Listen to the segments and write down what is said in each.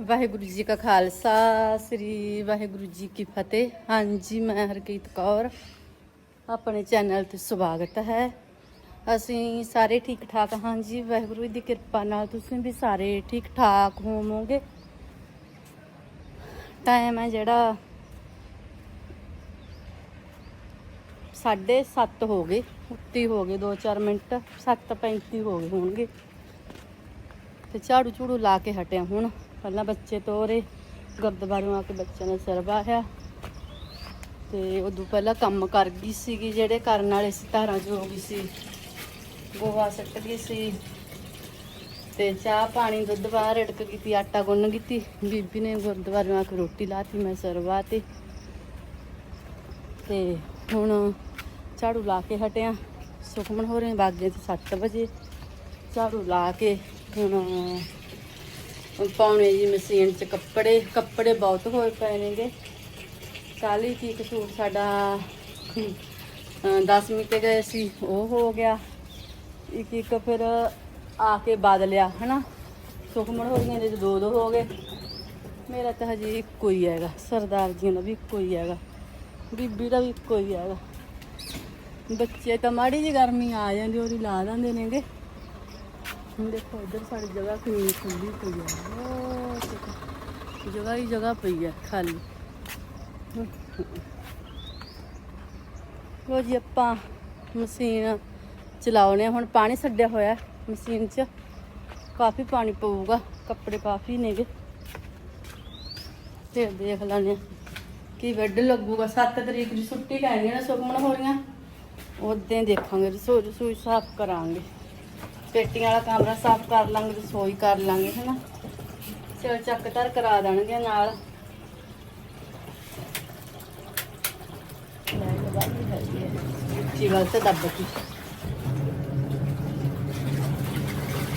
ਵਾਹਿਗੁਰੂ ਜੀ ਕਾ ਖਾਲਸਾ, ਸ੍ਰੀ ਵਾਹਿਗੁਰੂ ਜੀ ਕੀ ਫਤਿਹ। ਹਾਂਜੀ, ਮੈਂ ਹਰਕੀਤ ਕੌਰ। ਆਪਣੇ ਚੈਨਲ ਤੇ ਸਵਾਗਤ ਹੈ। ਅਸੀਂ ਸਾਰੇ ਠੀਕ ਠਾਕ ਹਾਂ ਜੀ। ਵਾਹਿਗੁਰੂ ਦੀ ਕਿਰਪਾ ਨਾਲ ਤੁਸੀਂ ਵੀ ਸਾਰੇ ਠੀਕ ਠਾਕ ਹੋਵੋਗੇ। ਟਾਈਮ ਹੈ ਜਿਹੜਾ 7:30 ਹੋ ਗਏ। ਉੱਤੀ ਹੋ ਗਏ 2-4 ਮਿੰਟ। 7:35 ਹੋ ਗਏ ਹੋਣਗੇ। ਤੇ ਝਾੜੂ ਝੂੜੂ ਲਾ ਕੇ ਹਟਿਆ ਹੁਣ। ਪਹਿਲਾਂ ਬੱਚੇ ਤੋਰੇ ਗੁਰਦੁਆਰਿਓਂ ਆ ਕੇ ਬੱਚਿਆਂ ਦਾ ਸਿਰ ਵਾਹਿਆ। ਤੇ ਉਦੋਂ ਪਹਿਲਾਂ ਕੰਮ ਕਰ ਗਈ ਸੀਗੀ, ਜਿਹੜੇ ਕਰਨ ਵਾਲੇ ਸੀ, ਧਾਰਾਂ ਜੋ ਹੋ ਗਈ ਸੀ, ਗੋਹਾ ਸੱਟ ਗਈ ਸੀ। ਤੇ ਚਾਹ ਪਾਣੀ, ਦੁੱਧ ਬਾਹਰ ਰੜਕ ਕੀਤੀ, ਆਟਾ ਗੁੰਨ ਕੀਤੀ। ਬੀਬੀ ਨੇ ਗੁਰਦੁਆਰੇ ਆ ਕੇ ਰੋਟੀ ਲਾਤੀ, ਮੈਂ ਸਿਰ 'ਤੇ ਤੇ ਹੁਣ ਝਾੜੂ ਲਾ ਕੇ ਹਟਿਆ। ਸੁਖਮਨ ਹੋ ਰਹੇ ਬਾਗੇ ਤੇ 7 ਵਜੇ ਝਾੜੂ ਲਾ ਕੇ ਹੁਣ ਪਾਉਣੇ ਜੀ ਮਸ਼ੀਨ 'ਚ ਕੱਪੜੇ ਕੱਪੜੇ ਬਹੁਤ ਹੋਏ ਪਏ ਨੇਗੇ। ਕਾਲੀ ਕੀ ਕਸੂਰ ਸਾਡਾ 10ਵੀਂ ਤੇ ਗਏ ਸੀ, ਉਹ ਹੋ ਗਿਆ। ਇੱਕ ਇੱਕ ਫਿਰ ਆ ਕੇ ਬਦਲਿਆ, ਹਨਾ? ਸੁਖਮਨ ਹੋ ਰਹੀਆਂ ਦੇ ਦੋ ਦੋ ਹੋ ਗਏ। ਮੇਰਾ ਤਾਂ ਹਜੇ ਇੱਕੋ ਹੀ ਹੈਗਾ, ਸਰਦਾਰ ਜੀ ਦਾ ਵੀ ਇੱਕੋ ਹੀ ਹੈਗਾ, ਬੀਬੀ ਦਾ ਵੀ ਇੱਕੋ ਹੀ ਹੈਗਾ। ਬੱਚੇ ਤਾਂ ਮਾੜੀ ਜੀ ਗਰਮੀ ਆ ਜਾਂਦੀ, ਉਹਦੀ ਲਾ ਦਿੰਦੇ ਨੇਗੇ। ਹੁਣ ਦੇਖੋ ਇੱਧਰ ਸਾਡੀ ਜਗ੍ਹਾ ਕਿੰਨੀ ਖੁੱਲੀ ਪਈ ਹੈ। ਉਹ ਦੇਖੋ, ਜਗ੍ਹਾ ਹੀ ਜਗ੍ਹਾ ਪਈ ਹੈ ਖਾਲੀ। ਲੋ ਜੀ ਆਪਾਂ ਮਸ਼ੀਨ ਚਲਾਉਣੇ ਆ। ਹੁਣ ਪਾਣੀ ਛੱਡਿਆ ਹੋਇਆ ਹੈ ਮਸ਼ੀਨ 'ਚ। ਕਾਫੀ ਪਾਣੀ ਪਊਗਾ ਕੱਪੜੇ ਕਾਫੀ ਨੇਗੇ। ਤੇ ਦੇਖ ਲੈਣੇ ਕੀ ਬੈੱਡ ਲੱਗੂਗਾ। 7 ਤਰੀਕ ਦੀ ਛੁੱਟੀ ਕਹਿੰਦੇ ਨੇ ਸੁਖਮਨ ਹੋ ਉਦੋਂ ਦੇਖਾਂਗੇ ਰਸੋਈ ਰਸੋਈ ਸਾਫ਼ ਕਰਾਂਗੇ। ਪੇਟੀਆਂ ਵਾਲਾ ਕਮਰਾ ਸਾਫ਼ ਕਰ ਲਾਂਗੇ, ਰਸੋਈ ਕਰ ਲਾਂਗੇ, ਹਨਾ? ਚਲ ਚੱਕ ਧਰ ਕਰਾ ਦੇਣਗੇ ਨਾਲ। ਲੈ ਤੇ ਦੱਬ ਕੀ।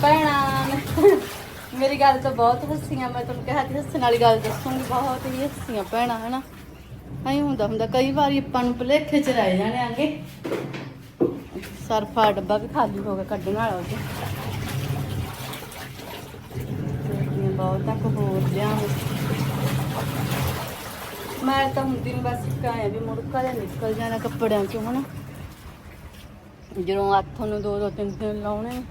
ਭੈਣਾਂ ਮੇਰੀ ਗੱਲ ਤਾਂ ਬਹੁਤ ਹੱਸੀਆਂ, ਮੈਂ ਤੁਹਾਨੂੰ ਕਿਹਾ ਸੀ, ਹੱਸਣ ਵਾਲੀ ਗੱਲ ਦੱਸੂਗੀ, ਬਹੁਤ ਹੀ ਹੱਸੀਆਂ ਭੈਣਾਂ, ਹਨਾ? ਐਂ ਹੁੰਦਾ ਹੁੰਦਾ, ਕਈ ਵਾਰੀ ਆਪਾਂ ਨੂੰ ਭੁਲੇਖੇ ਚ ਰਹਿ ਜਾਣੇ ਆਂਗੇ। ਸਰਫਾ ਡੱਬਾ ਵੀ ਖਾਲੀ ਹੋ ਗਿਆ ਕੱਢਣ ਵਾਲਾ ਉਹ 'ਚ। ਬਹੁਤ ਤੱਕ ਹੋਰ ਲਿਆਵਾਂ। ਮੈਂ ਤਾਂ ਹੁੰਦੀ ਨਹੀਂ ਬਸ ਕਾਇਆ ਵੀ ਮੁੜਕਾ ਜਿਹਾ ਨਿਕਲ ਜਾਣਾ ਕੱਪੜਿਆਂ ਚੋਂ ਹਨਾ। ਜਦੋਂ ਹੱਥ ਨੂੰ ਦੋ ਦੋ ਤਿੰਨ ਤਿੰਨ ਲਾਉਣੇ,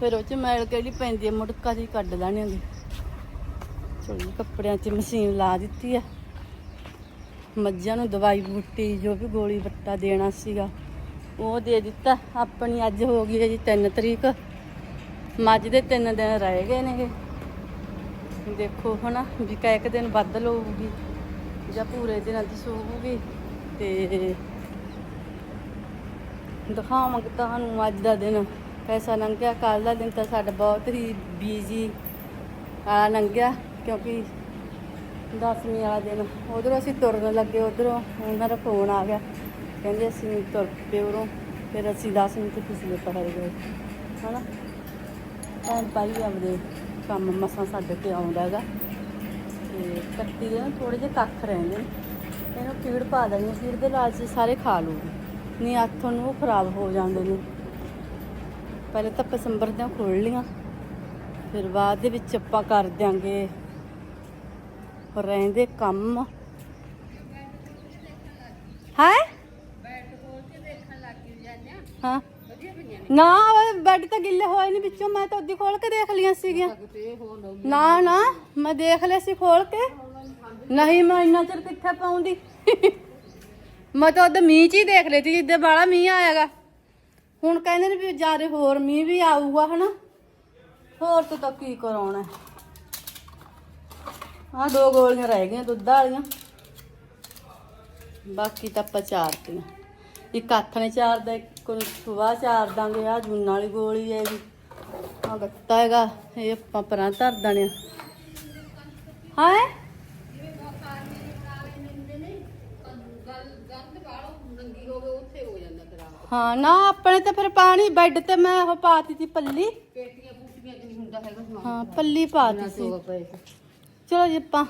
ਫਿਰ ਉਹ ਚ ਮੈਲ ਕਿਹੜੀ ਪੈਂਦੀ ਹੈ ਮੁੜਕਾ ਜੀ ਕੱਢ ਲੈਣਗੇ ਚਲੋ ਕੱਪੜਿਆਂ 'ਚ ਮਸ਼ੀਨ ਲਾ ਦਿੱਤੀ ਆ। ਮੱਝਾਂ ਨੂੰ ਦਵਾਈ ਬੂਟੀ ਜੋ ਵੀ ਗੋਲੀ ਬੱਟਾ ਦੇਣਾ ਸੀਗਾ। ਉਹ ਦੇ ਦਿੱਤਾ। ਆਪਣੀ ਅੱਜ ਹੋ ਗਈ ਹੈ ਜੀ 3 ਤਰੀਕ। ਮੱਝ ਦੇ 3 ਦਿਨ ਰਹਿ ਗਏ ਨੇ ਨੇਗੇ ਦੇਖੋ ਹਨਾ ਵੀ ਕਾ ਇੱਕ ਦਿਨ ਵੱਧ ਲਊਗੀ ਜਾਂ ਪੂਰੇ ਦਿਨਾਂ ਦੀ ਸੂਗੀ ਤੇ ਦਿਖਾਵਾਂਗੇ ਤੁਹਾਨੂੰ ਅੱਜ ਦਾ ਦਿਨ। ਕੈਸਾ ਲੰਘਿਆ ਕੱਲ ਦਾ ਦਿਨ ਤਾਂ ਸਾਡਾ ਬਹੁਤ ਹੀ ਬੀਜੀ ਆ ਲੰਘਿਆ ਕਿਉਂਕਿ ਦਸਵੀਂ ਵਾਲਾ ਦਿਨ। ਉਧਰੋਂ ਅਸੀਂ ਤੁਰਨ ਲੱਗੇ, ਉਧਰੋਂ ਉਹਨਾਂ ਦਾ ਫੋਨ ਆ ਗਿਆ। ਕਹਿੰਦੇ ਅਸੀਂ ਤੁਰ ਪਏ ਉਰੋਂ, ਫਿਰ ਅਸੀਂ 10 ਮਿੰਟ ਪਿਛਲੇ ਪਹਰ ਗਏ। ਹਨਾ? ਤਾਂ ਭਾਈ ਆਪਦੇ ਕੰਮ ਮਸਾਂ ਛੱਡ ਕੇ ਆਉਂਦਾ ਹੈਗਾ। ਤੇ ਕੱਟੀ ਦੇ ਥੋੜੇ ਜਿਹੇ ਕੱਖ ਰਹਿੰਦੇ ਨੇ। ਇਹਨੂੰ ਕੀੜ ਪਾ ਦੇਣੀ ਕੀੜ ਦੇ ਲਾਲਚ ਸਾਰੇ ਖਾ ਲੂਗੀ। ਨਹੀਂ ਹੱਥੋਂ ਨੂੰ ਉਹ ਖਰਾਬ ਹੋ ਜਾਂਦੇ ਨੇ। ਪਹਿਲੇ ਤਾਂ ਪਸੰਬਰ ਦੀਆਂ ਖੋਲ ਲੀਆਂ। ਫਿਰ ਬਾਅਦ ਦੇ ਵਿੱਚ ਆਪਾਂ ਕਰ ਦਿਆਂਗੇ। ਰਹਿੰਦੇ ਕੰਮ। ਹੈ? ਹਾਂ। ਨਾ ਬੈੱਡ ਤਾਂ ਗਿੱਲੇ ਹੋਏ ਨਹੀਂ ਵਿੱਚੋਂ, ਮੈਂ ਤਾਂ ਉੱਦੀ ਖੋਲ ਕੇ ਦੇਖ ਲੀਆਂ ਸੀਗੀਆਂ। ਨਾ ਨਾ, ਮੈਂ ਦੇਖ ਲਿਆ ਸੀ ਖੋਲ ਕੇ। ਨਹੀਂ, ਮੈਂ ਇੰਨਾ ਚਿਰ ਕਿੱਥੇ ਪਾਉਂਦੀ? ਮੈਂ ਤਾਂ ਉਹਦੇ ਮੀਂਹ ਚ ਹੀ ਦੇਖ ਲਈ ਸੀ, ਜਿੱਦੇ ਬਾਲਾ ਮੀਂਹ ਆਏਗਾ ਹੁਣ ਕਹਿੰਦੇ ਨੇ ਵੀ ਜਾਰੇ ਹੋਰ ਮੀਂਹ ਵੀ ਆਊਗਾ, ਹਨਾ? ਹੋਰ ਤੋਂ ਤਾਂ ਕੀ ਕਰਾਉਣਾ? ਆ ਦੋ ਗੋਲੀਆਂ ਰਹਿ ਗਈਆਂ, ਦੁੱਧ ਵਾਲੀਆਂ। ਬਾਕੀ ਤਾਂ ਆਪਾਂ ਇੱਕ ਹੱਥ ਨੇ ਚਾਰਦਾ ਇੱਕ ਨੂੰ ਸੁਬਾਹ ਚਾਰ ਦਾਂਗੇ ਆ, ਜੂਨ ਵਾਲੀ ਗੋਲੀ ਹੈ ਜੀ ਆ ਗੱਤਾ ਹੈਗਾ, ਇਹ ਆਪਾਂ ਪਰਾਂ ਧਰ ਦਣੇ ਹਾਂ? ਹਾਂ, ਨਾ ਆਪਣੇ ਤੇ ਫਿਰ ਪਾਣੀ, ਬੈੱਡ ਤੇ ਮੈਂ ਉਹ ਪਾਤੀ ਸੀ ਪੱਲੀ। ਪੇਟੀਆਂ ਪੂਟੀਆਂ ਨਹੀਂ ਹੁੰਦਾ ਹੈਗਾ ਸਮਾਨ ਹਾਂ, ਪੱਲੀ ਪਾਤੀ ਸੀ। ਚਲੋ ਜੀ ਆਪਾਂ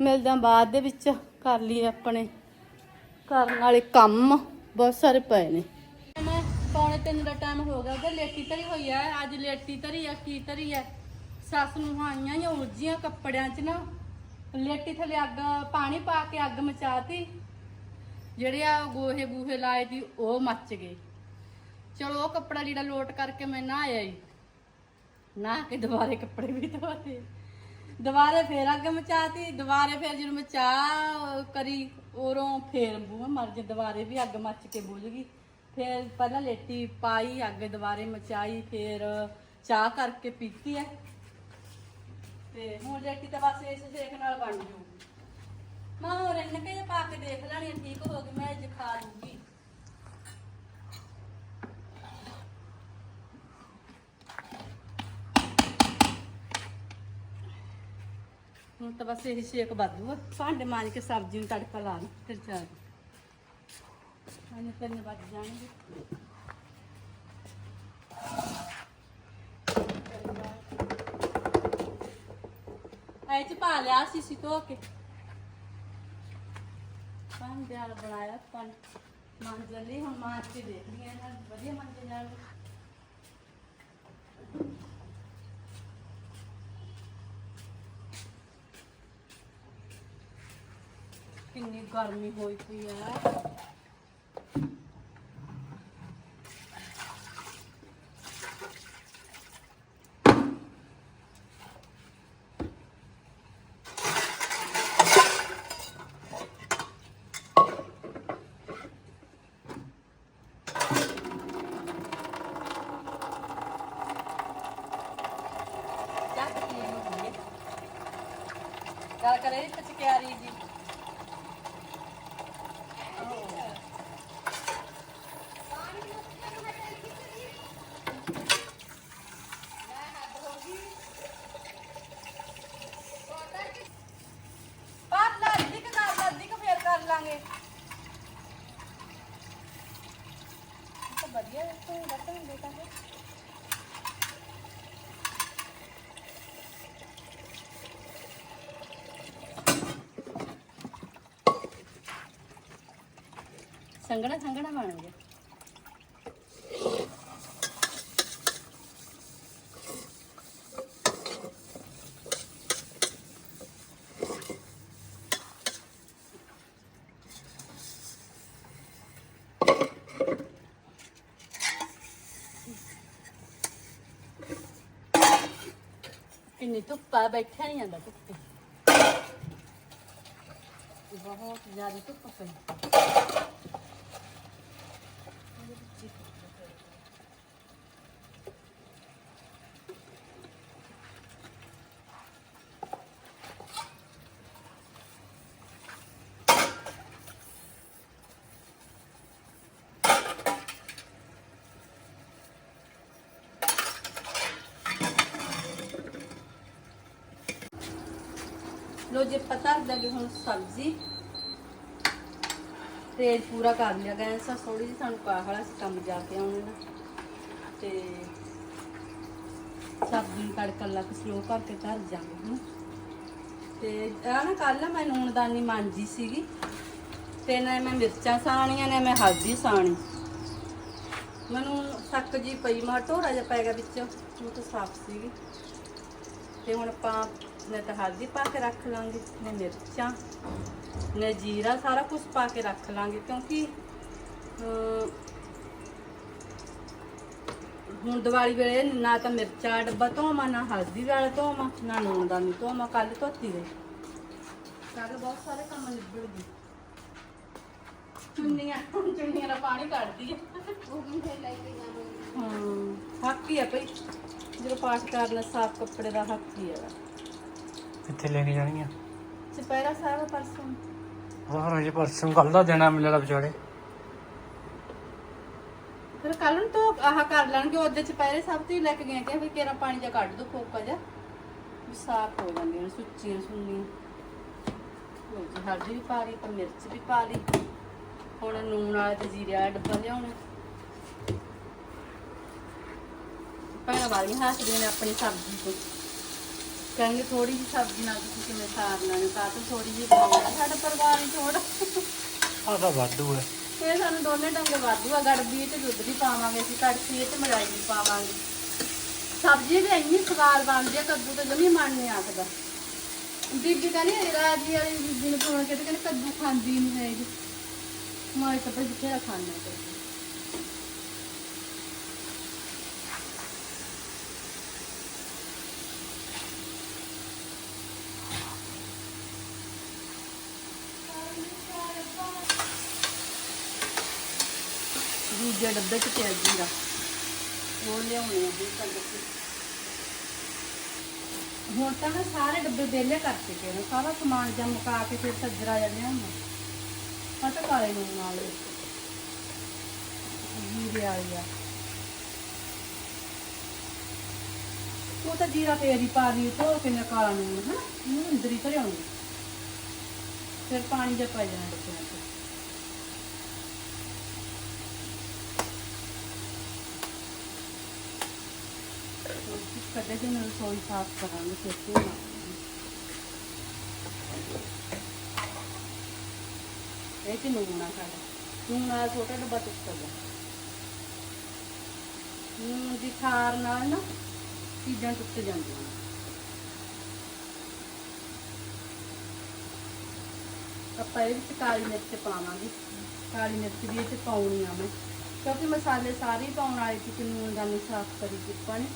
ਮਿਲਦੇ ਹਾਂ ਬਾਅਦ ਦੇ ਵਿੱਚ, ਕਰ ਲਈਏ ਆਪਣੇ। ਕਰਨ ਵਾਲੇ ਕੰਮ ਬਹੁਤ ਸਾਰੇ ਪਏ ਨੇ। ਮੈਂ ਪੌਣੇ ਤਿੰਨ ਦਾ ਟਾਈਮ ਹੋ ਗਿਆ, ਉਧਰ ਲੇਟੀ ਧਰੀ ਹੋਈ ਆ, ਅੱਜ ਲੇਟੀ ਧਰੀ ਆ, ਕੀ ਧਰੀ ਆ? ਸੱਸ ਨੂੰ ਆਈਆਂ ਜਾਂ ਉਲਝੀਆਂ ਕੱਪੜਿਆਂ 'ਚ ਨਾ, ਲੇਟੀ ਥੱਲੇ ਅੱਗ, ਪਾਣੀ ਪਾ ਕੇ ਅੱਗ ਮਚਾਤੀ। ਜਿਹੜੇ ਆ ਗੋਹੇ ਗੂਹੇ ਲਾਏ ਦੀ ਉਹ ਮੱਚ ਗਏ। ਚਲੋ ਉਹ ਕੱਪੜਾ ਲੀੜਾ ਲੋਟ ਕਰਕੇ ਮੈਂ ਨਹਾਇਆ ਆਇਆ ਹੀ ਨਾ ਕੇ ਦੁਬਾਰੇ ਕੱਪੜੇ ਵੀ ਧੋਤੇ। ਦੁਬਾਰੇ ਫੇਰ ਅੱਗ ਮਚਾਤੀ, ਦੁਬਾਰੇ ਫੇਰ ਜਦੋਂ ਮੈਂ ਚਾਹ ਕਰੀ, ਉਰੋਂ ਫੇਰ ਬੂਹਾ ਮਰ ਜੇ, ਦੁਬਾਰੇ ਵੀ ਅੱਗ ਮੱਚ ਕੇ ਬੁਝ ਗਈ। ਫੇਰ ਪਹਿਲਾਂ ਲੇਟੀ ਪਾਈ, ਅੱਗ ਦੁਬਾਰੇ ਮਚਾਈ, ਫੇਰ ਚਾਹ ਕਰਕੇ ਪੀਤੀ ਹੈ ਤੇ ਹੁਣ ਲੇਟੀ ਤਾਂ ਬਸ ਇਸ ਸੇਕ ਨਾਲ ਬਣ ਜੂ। ਮਾਂ ਹੋਰ ਇਹਨਾਂ ਕੇ ਪਾ ਕੇ ਦੇਖ ਲੈਣੀ, ਠੀਕ ਹੋ ਗਈ, ਮੈਂ ਅੱਜ ਖਾ ਲੂੰਗੀ। ਹੁਣ ਤਾਂ ਬਸ ਇਹ ਸ਼ੇਕ ਵਾਧੂ ਆ। ਭਾਂਡੇ ਮਾਂਜ ਕੇ ਸਬਜ਼ੀ ਨੂੰ ਤੜਕਾ ਲਾ ਲਈ ਫਿਰ ਚਾਹ ਆਨੇ ਫਿਰ ਵੱਜ ਜਾਣਗੇ। ਐ ਚ ਪਾ ਲਿਆ ਸੀ ਸੀ ਧੋ ਕੇ। ਭਾਂਡੇ ਵਾਲਾ ਬਣਾਇਆ ਪਾਣੀ ਮਾਂਜ ਲਈ ਹੁਣ ਮਾਂਜ ਕੇ ਦੇਖਦੀ ਆ ਵਧੀਆ ਮਾਂਜੇ ਜਾਣਗੇ। ਕਿੰਨੀ ਗਰਮੀ ਹੋਈ ਪਈ ਆ। ਚੱਕ ਕੀ ਹੁੰਦੀ ਹੈ ਗੱਲ ਕਰੇ ਪਚਕਿਆਰੀ ਜੀ ਪਰ ਲੱਦੀ ਕਿ ਕਰ ਲੱਦੀ ਕਿ ਫੇਰ ਕਰ ਲਾਂਗੇ ਇਹ ਤਾਂ ਵਧੀਆ ਤੂੰ ਦੱਸ ਬੇਟਾ ਹੈ ਸੰਗਣਾ ਸੰਗਣਾ ਬਣ ਗਿਆ। ਕਿੰਨੀ ਧੁੱਪ ਆ ਬੈਠਿਆ ਨਹੀਂ ਜਾਂਦਾ ਧੁੱਪੇ। ਬਹੁਤ ਜ਼ਿਆਦਾ ਧੁੱਪ ਪਈ। ਲੋ ਜੇ ਪਤਾ ਲੱਗੇ ਹੁਣ ਸਬਜ਼ੀ ਤੇਲ ਪੂਰਾ ਕਰ ਲਿਆ ਗੈਸ ਆ ਥੋੜੀ ਜਿਹੀ ਸਾਨੂੰ ਕਾਹ ਸੀ ਕੰਮ ਜਾ ਕੇ ਆਉਣੇ ਨਾ। ਤੇ ਸਬਜ਼ੀ ਨੂੰ ਤੜਕਾ ਲਾ ਕੇ ਸਲੋ ਕਰਕੇ ਧਰ ਜਾਵਾਂਗੇ ਹੁਣ। ਤੇ ਆ ਨਾ ਕੱਲ ਮੈਂ ਨੂਣਦਾਨੀ ਮਾਂਜੀ ਸੀਗੀ, ਤੇ ਨਾ ਮੈਂ ਮਿਰਚਾਂ ਸਾਣੀਆਂ, ਨੇ ਮੈਂ ਹਲਦੀ ਸਾਣੀ। ਮੈਨੂੰ ਸੱਕ ਜੀ ਪਈ ਮਾ ਢੋਰਾ ਜਿਹਾ ਪੈ ਗਿਆ ਵਿੱਚ, ਉਹ ਤਾਂ ਸਾਫ਼ ਸੀਗੀ। ਤੇ ਹੁਣ ਆਪਾਂ ਨੇ ਤਾਂ ਹਲਦੀ ਪਾ ਕੇ ਰੱਖ ਲਾਂਗੇ ਨੇ ਮਿਰਚਾਂ ਨੇ ਜੀਰਾ ਸਾਰਾ ਕੁਝ ਪਾ ਕੇ ਰੱਖ ਲਾਂਗੇ ਕਿਉਂਕਿ ਹੁਣ ਦੀਵਾਲੀ ਵੇਲੇ ਨਾ ਤਾਂ ਮਿਰਚਾਂ ਡੱਬਾ ਧੋਵਾਂ ਨਾ ਹਲਦੀ ਵਾਲਾ ਧੋਵਾਂ ਨਾ ਲੂਣ ਦਾ ਨਹੀਂ ਧੋਵਾਂ ਕੱਲ ਧੋਤੀ ਦੇ ਕੱਲ ਬਹੁਤ ਸਾਰੇ ਕੰਮ ਨਿਬੜ ਗਏ। ਚੁੰਨੀਆਂ ਚੁੰਨੀਆਂ ਦਾ ਪਾਣੀ ਕੱਢਦੀ ਹੈ ਉਹ ਵੀ ਫਿਰ ਲੈ ਕੇ ਜਾਵਾਂਗੇ ਹਾਂ ਹੱਕ ਹੀ ਹੈ ਭਈ ਜਦੋਂ ਪਾਠ ਕਰਨਾ ਸਾਫ਼ ਕੱਪੜੇ ਦਾ ਹੱਕ ਹੀ ਹੈ ਕਿੱਥੇ ਲੈ ਕੇ ਜਾਣੀਆਂ? ਚਪੈਰਾ ਸਾਹਿਬ ਪਰਸੋਂ। ਹੋਰ ਹਜੇ ਪਰਸੋਂ ਕੱਲ ਦਾ ਦੇਣਾ ਮਿਲਦਾ ਵਿਚਾਰੇ। ਫਿਰ ਕੱਲ ਨੂੰ ਤਾਂ ਆਹ ਕਰ ਲੈਣਗੇ ਉਹਦੇ ਚਪੈਰੇ ਸਭ ਤੋਂ ਹੀ ਲੈ ਕੇ ਗਏ ਕਿ ਵੀ ਕੇਰਾ ਪਾਣੀ ਜਾ ਕੱਢ ਦੋ ਖੋਕਾ ਜਾ ਵੀ ਸਾਫ਼ ਹੋ ਜਾਂਦੀਆਂ ਨੇ ਸੁੱਚੀਆਂ ਸੁੰਨੀਆਂ। ਲਓ ਜੀ ਹਲਦੀ ਵੀ ਪਾ ਲਈ ਤੇ ਮਿਰਚ ਵੀ ਪਾ ਲਈ। ਹੁਣ ਨੂਣ ਵਾਲਾ ਤੇ ਜੀਰੇ ਵਾਲਾ ਡੱਬਾ ਲਿਆਉਣਾ। ਪਹਿਲਾਂ ਵਾਲੀ ਹੱਸਦੇ ਨੇ ਆਪਣੀ ਸਬਜ਼ੀ ਤੋਂ। ਕਹਿੰਗੇ ਥੋੜੀ ਜਿਹੀ ਸਬਜ਼ੀ ਨਾਲ ਤੁਸੀਂ ਕਿਵੇਂ ਸਾਰ ਲੈਣੀ ਤਾਂ ਤਾਂ ਥੋੜੀ ਜਿਹੀ ਸਾਡਾ ਪਰਿਵਾਰ ਹੀ ਥੋੜਾ ਆਹ ਤਾਂ ਵਾਧੂ ਹੈ। ਇਹ ਸਾਨੂੰ ਦੋਨੇ ਡੰਗੇ ਵਾਧੂ ਆ ਗੜਬੀ ਤੇ ਦੁੱਧ ਵੀ ਪਾਵਾਂਗੇ ਅਸੀਂ ਕੜਛੀ ਤੇ ਮਲਾਈ ਵੀ ਪਾਵਾਂਗੇ। ਸਬਜ਼ੀ ਵੀ ਇੰਨੀ ਸਵਾਦ ਬਣਦੀ ਆ ਕੱਦੂ ਤਾਂ ਜਮੀ ਮਨ ਨਹੀਂ ਆਕਦਾ ਬੀਬੀ ਕਹਿੰਦੀ ਰਾਜੀ ਵਾਲੀ ਬੀਬੀ ਨੂੰ ਫੋਨ ਕਰਕੇ ਕਹਿੰਦੀ ਕੱਦੂ ਖਾਂਦੀ ਨਹੀਂ ਹੈਗੀ। ਮੈਂ ਤਾਂ ਬਈ ਬਥੇਰਾ ਖਾਣਾ ਤੇ ਦੂਜੇ ਡੱਬੇ ਚ ਪਿਆ ਜੀਰਾ। ਉਹ ਲਿਆਉਣੇ ਆ, ਹੁਣ ਕੱਢ ਹੁਣ ਤਾਂ ਨਾ ਸਾਰੇ ਡੱਬੇ ਵਿਹਲੇ ਕਰ ਚੁੱਕੇ ਸਾਰਾ ਸਮਾਨ ਜਾਂ ਮੁਕਾ ਕੇ ਫਿਰ ਸੱਜਰਾ ਜਾਂਦੇ ਹਾਂ ਪਤਾ ਕਾਲੇ ਨੂੰ ਨਾਲ ਜੀਰੇ ਵਾਲੀ ਆ। ਉਹ ਤਾਂ ਜੀਰਾ ਫੇਰ ਹੀ ਪਾ ਦੀ ਧੋ ਕੇ ਕਾਲਾ ਨੂੰ ਹਨਾ? ਨੂੰ ਅੰਦਰ ਹੀ ਧਰਿਆ ਫਿਰ ਪਾਣੀ ਜਿਹਾ ਪੈ ਜਾਣਾ ਡੱਬਿਆਂ 'ਚ। ਕੱਢੇ ਦਿਨ ਰਸੋਈ ਸਾਫ਼ ਕਰਾਂਗੇ ਫਿਰ ਤੋਂ ਇਹ ਤੇ ਨੂਨ ਸਾਡਾ। ਨੂਨ ਛੋਟਾ ਡੱਬਾ ਟੁੱਟ ਗਿਆ ਨੂਨ ਦੀ ਖਾਰ ਨਾਲ ਨਾ ਚੀਜ਼ਾਂ ਟੁੱਟ ਜਾਂਦੀਆਂ ਨੇ। ਆਪਾਂ ਇਹ ਵਿੱਚ ਕਾਲੀ ਮਿਰਚ ਪਾਵਾਂਗੇ। ਕਾਲੀ ਮਿਰਚ ਵੀ ਇਹ ਚ ਪਾਉਣੀ ਆ ਮੈਂ। ਕਿਉਂਕਿ ਮਸਾਲੇ ਸਾਰੇ ਪਾਉਣ ਵਾਲੇ ਸੀ ਕਿ ਦਾ ਨਹੀਂ ਸਾਫ਼ ਕਰੀ ਚੁੱਕਾ ਨੇ।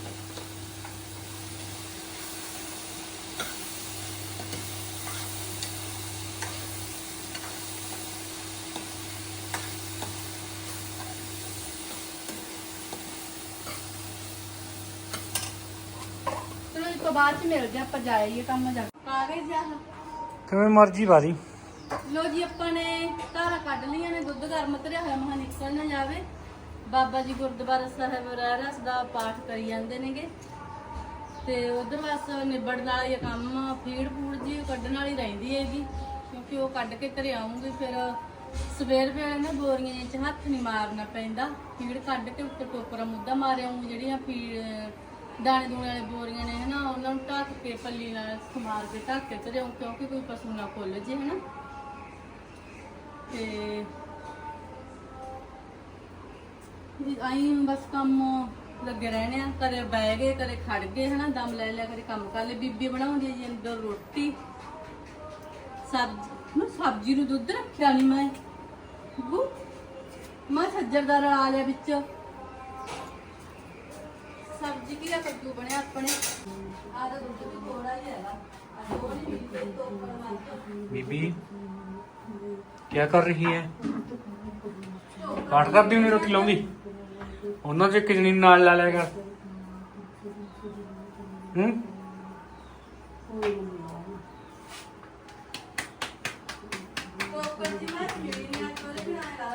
ਤੋਂ ਬਾਅਦ ਚ ਮਿਲਦੇ ਹਾਂ, ਆਪਾਂ ਜਾਈਏ ਕੰਮ ਜਾ ਆ ਗਏ ਜਾ ਕਿਵੇਂ ਮਰਜ਼ੀ ਬਾਦੀ ਲੋ ਜੀ ਆਪਾਂ ਨੇ ਧਾਰਾਂ ਕੱਢ ਲਈਆਂ ਨੇ ਦੁੱਧ ਗਰਮ ਧਰਿਆ ਹੋਇਆ ਮਹਾਂ ਨਿਕਲ ਨਾ ਜਾਵੇ। ਬਾਬਾ ਜੀ ਗੁਰਦੁਆਰਾ ਸਾਹਿਬ ਰਹਿਰਸ ਦਾ ਪਾਠ ਕਰੀ ਜਾਂਦੇ ਨੇਗੇ। ਤੇ ਉਧਰ ਬਸ ਨਿਬੜਨ ਵਾਲਾ ਹੀ ਆ ਕੰਮ ਫੀਡ ਫੂਡ ਜੀ ਕੱਢਣ ਵਾਲੀ ਰਹਿੰਦੀ ਹੈਗੀ। ਕਿਉਂਕਿ ਉਹ ਕੱਢ ਕੇ ਘਰੇ ਆਉਂਗੀ ਫਿਰ ਸਵੇਰ ਵੇਲੇ ਨਾ ਬੋਰੀਆਂ ਜਿਹੇ 'ਚ ਹੱਥ ਨਹੀਂ ਮਾਰਨਾ ਪੈਂਦਾ। ਫੀਡ ਕੱਢ ਕੇ ਉੱਤੇ ਟੋਕਰਾ ਮੁੱਦਾ ਮਾਰਿਆ ਆਉਂਗੀ ਜਿਹੜੀਆਂ ਫੀਡ ਦਾਣੇ ਦੂਣੇ ਵਾਲੇ ਬੋਰੀਆਂ ਨੇ, ਹਨਾ, ਉਹਨਾਂ ਨੂੰ ਢੱਕ ਕੇ ਪੱਲੀ ਨਾਲ ਸਮਾਰ ਕੇ ਢੱਕ ਕੇ ਘਰੇ ਕਿਉਂਕਿ ਕੋਈ ਪਸ਼ੂ ਨਾ ਖੁੱਲ ਜੇ, ਹਨਾ। ਤੇ ਆਈ ਬਸ ਕੰਮ ਲੱਗੇ ਰਹਿਣੇ ਆ, ਕਦੇ ਬਹਿ ਗਏ, ਕਦੇ ਖੜ ਗਏ, ਹਨਾ, ਦਮ ਲੈ ਲਿਆ, ਕਦੇ ਕੰਮ ਕਰ ਲਏ। ਬੀਬੀ ਬਣਾਉਂਦੀ ਜੀ ਅੰਦਰ ਰੋਟੀ, ਸਬਜ਼ੀ, ਮੈਂ ਸਬਜ਼ੀ ਨੂੰ ਦੁੱਧ ਰੱਖਿਆ ਨਹੀਂ ਮੈਂ। ਬੂ, ਮੈਂ ਸੱਜਰ ਦਾ ਰਲਾ ਲਿਆ ਵਿੱਚ। ਸਬਜ਼ੀ ਕੀ ਆ ਕੱਦੂ ਬਣਿਆ ਆਪਣੇ? ਆਹ ਤਾਂ ਦੁੱਧ ਵੀ ਥੋੜਾ ਹੀ ਹੈਗਾ। ਆਹ ਦੋ ਨਹੀਂ ਬੀਬੀ ਤੋਂ ਉੱਪਰ ਮਾਰ ਬੀਬੀ ਕੀ ਕਰ ਰਹੀ ਹੈ ਪਾਠ ਕਰਦੀ ਹੁੰਦੀ ਰੋਟੀ ਲਾਉਂਦੀ? ਉਹਨਾਂ ਚ ਕਿਜਨੀ ਨਾਲ ਲਾ ਲਿਆ ਕਰ। ਹੂੰ? ਕੋਕਰ ਜੀ ਮੈਂ ਜਿਹੜੀ ਆ ਕੋਲੇ ਵੀ ਆਇਆ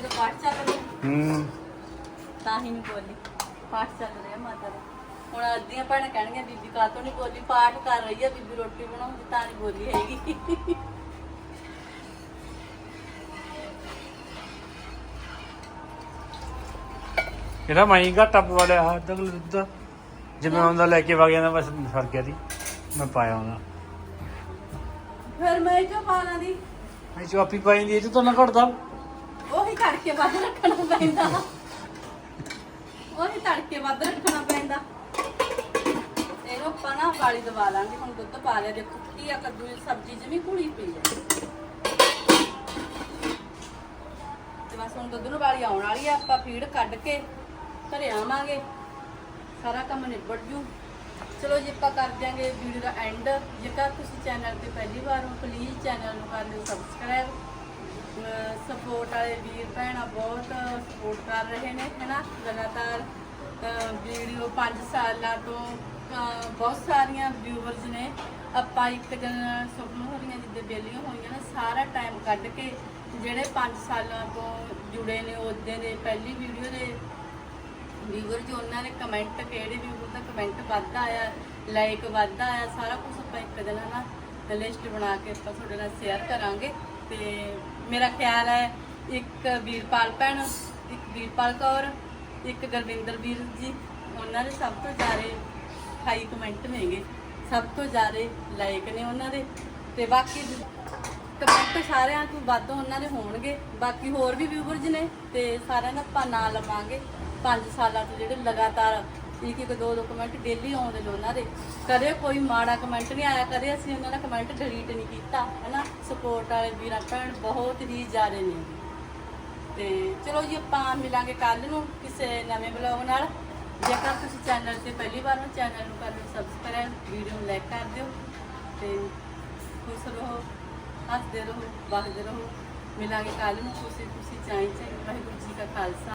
ਜਦੋਂ ਪਾਠ ਚੱਲ ਰਿਹਾ। ਹੂੰ। ਤਾਂ ਹੀ ਨਹੀਂ ਬੋਲੀ। ਪਾਠ ਚੱਲ ਰਿਹਾ ਮਾਤਾ ਦਾ। ਹੁਣ ਅੱਧੀਆਂ ਭੈਣਾਂ ਕਹਿਣਗੀਆਂ ਬੀਬੀ ਕਾਤੋਂ ਨਹੀਂ ਬੋਲੀ ਪਾਠ ਕਰ ਰਹੀ ਹੈ ਬੀਬੀ ਰੋਟੀ ਬਣਾਉਂਦੀ ਤਾਂ ਨਹੀਂ ਬੋਲੀ ਹੈਗੀ। ਇਹਦਾ ਮਹਿੰਗਾ ਟੱਪ ਵਾਲਿਆ ਹੱਥ ਤੱਕ ਦੁੱਧ। ਜਿਵੇਂ ਆਉਂਦਾ ਲੈ ਕੇ ਵਗ ਜਾਂਦਾ ਬਸ ਫਰ ਗਿਆ ਦੀ ਮੈਂ ਪਾਇਆ ਉਹਦਾ ਫਿਰ ਮੈਂ ਕਿਉਂ ਪਾਣਾ ਦੀ ਇਹ ਚਾਪੀ ਪਾਈ ਦੀ ਇਹ ਤੋਂ ਨਾ ਘਟਦਾ। ਉਹੀ ਤੜਕੇ ਵੱਧ ਰੱਖਣਾ ਪੈਂਦਾ। ਉਹੀ ਤੜਕੇ ਵੱਧ ਰੱਖਣਾ ਪੈਂਦਾ। ਇਹਨੂੰ ਆਪਾਂ ਨਾ ਵਾਲੀ ਦਵਾ ਲਾਂਗੇ। ਹੁਣ ਦੁੱਧ ਪਾ ਲਿਆ। ਦੇਖੋ ਕੀ ਆ, ਕੱਦੂ ਦੀ ਸਬਜ਼ੀ ਜਮੀ ਘੁਲੀ ਪਈ ਆ। ਤੇ ਬਸ ਹੁਣ ਦੁੱਧ ਨੂੰ ਵਾਲੀ ਆਉਣ ਵਾਲੀ ਆ। ਆਪਾਂ ਫੀਡ ਕੱਢ ਕੇ ਘਰੇ ਆਵਾਂਗੇ। ਸਾਰਾ ਕੰਮ ਨਿਬੜ ਜੂ। ਚਲੋ ਜੀ, ਆਪਾਂ ਕਰ ਦਿਆਂਗੇ ਵੀਡੀਓ ਦਾ ਐਂਡ ਜੇਕਰ ਤੁਸੀਂ ਚੈਨਲ ਤੇ ਪਹਿਲੀ ਵਾਰ ਹੋ ਪਲੀਜ਼ ਚੈਨਲ ਨੂੰ ਕਰ ਲਿਓ ਸਬਸਕ੍ਰਾਈਬ ਸਪੋਰਟ ਵਾਲੇ ਵੀਰ ਭੈਣਾਂ ਬਹੁਤ ਸਪੋਰਟ ਕਰ ਰਹੇ ਨੇ, ਹੈਨਾ? ਲਗਾਤਾਰ ਵੀਡੀਓ 5 ਸਾਲਾਂ ਤੋਂ ਬਹੁਤ ਸਾਰੀਆਂ ਵਿਊਵਰਸ ਨੇ। ਆਪਾਂ ਇੱਕ ਦਿਨ ਸੁਪਨ ਹੋਰੀਆਂ ਜਿੱਦੇ ਬੇਲੀਆਂ ਹੋਈਆਂ ਨੇ, ਸਾਰਾ ਟਾਈਮ ਕੱਢ ਕੇ ਜਿਹੜੇ 5 ਸਾਲਾਂ ਤੋਂ ਜੁੜੇ ਨੇ, ਉਹਦੇ ਦੇ ਪਹਿਲੀ ਵੀਡੀਓ ਦੇ ਵੀਵਰ ਜੋ ਉਹਨਾਂ ਨੇ ਕਮੈਂਟ ਕਿਹੜੇ ਵੀਵਰ ਦਾ ਕਮੈਂਟ ਵੱਧ ਆਇਆ ਲਾਈਕ ਵੱਧ ਆਇਆ, ਸਾਰਾ ਕੁਝ ਆਪਾਂ ਇੱਕ ਦਿਨ, ਹਨਾ ਲਿਸਟ ਬਣਾ ਕੇ ਆਪਾਂ ਤੁਹਾਡੇ ਨਾਲ ਸ਼ੇਅਰ ਕਰਾਂਗੇ ਤੇ ਮੇਰਾ ਖਿਆਲ ਹੈ ਇੱਕ ਵੀਰਪਾਲ ਭੈਣ, ਇੱਕ ਵੀਰਪਾਲ ਕੌਰ, ਇੱਕ ਗੁਰਵਿੰਦਰ ਵੀਰ ਜੀ, ਉਹਨਾਂ ਦੇ ਸਭ ਤੋਂ ਜ਼ਿਆਦਾ ਹਾਈ ਕਮੈਂਟ ਨੇਗੇ ਸਭ ਤੋਂ ਜ਼ਿਆਦਾ ਲਾਈਕ ਨੇ ਉਹਨਾਂ ਦੇ। ਤੇ ਬਾਕੀ ਕਮੈਂਟ ਸਾਰਿਆਂ ਤੋਂ ਵੱਧ ਉਹਨਾਂ ਦੇ ਹੋਣਗੇ। ਬਾਕੀ ਹੋਰ ਵੀ ਵਿਊਵਰਜ ਨੇ ਤੇ ਸਾਰਿਆਂ ਦਾ ਆਪਾਂ ਨਾਂ ਲਵਾਂਗੇ। 5 ਸਾਲਾਂ ਤੋਂ ਜਿਹੜੇ ਲਗਾਤਾਰ ਇੱਕ ਇੱਕ ਦੋ ਦੋ ਕਮੈਂਟ ਡੇਲੀ ਆਉਂਦੇ ਨੇ ਉਹਨਾਂ ਦੇ। ਕਦੇ ਕੋਈ ਮਾੜਾ ਕਮੈਂਟ ਨਹੀਂ ਆਇਆ, ਕਦੇ ਅਸੀਂ ਉਹਨਾਂ ਦਾ ਕਮੈਂਟ ਡਿਲੀਟ ਨਹੀਂ ਕੀਤਾ, ਹੈਨਾ? ਸਪੋਰਟ ਵਾਲੇ ਵੀਰਾਂ ਭੈਣ ਬਹੁਤ ਹੀ ਜ਼ਿਆਦਾ ਨੇ। ਤੇ ਚਲੋ ਜੀ, ਆਪਾਂ ਮਿਲਾਂਗੇ ਕੱਲ ਨੂੰ ਕਿਸੇ ਨਵੇਂ ਬਲੌਗ ਨਾਲ। ਜੇਕਰ ਤੁਸੀਂ ਚੈਨਲ ਤੇ ਪਹਿਲੀ ਵਾਰ ਹੋ ਚੈਨਲ ਨੂੰ ਕਰ ਲਓ ਸਬਸਕ੍ਰਾਈਬ ਵੀਡੀਓ ਨੂੰ ਲਾਈਕ ਕਰ ਦਿਓ। ਤੇ ਖੁਸ਼ ਰਹੋ, ਹੱਸਦੇ ਰਹੋ ਵਸਦੇ ਰਹੋ। ਮਿਲਾਂਗੇ ਕੱਲ ਨੂੰ। ਤੁਸੀਂ ਤੁਸੀਂ ਚਾਹੀ ਚਾਹੀ ਵਾਹਿਗੁਰੂ ਜੀ ਕਾ ਖਾਲਸਾ।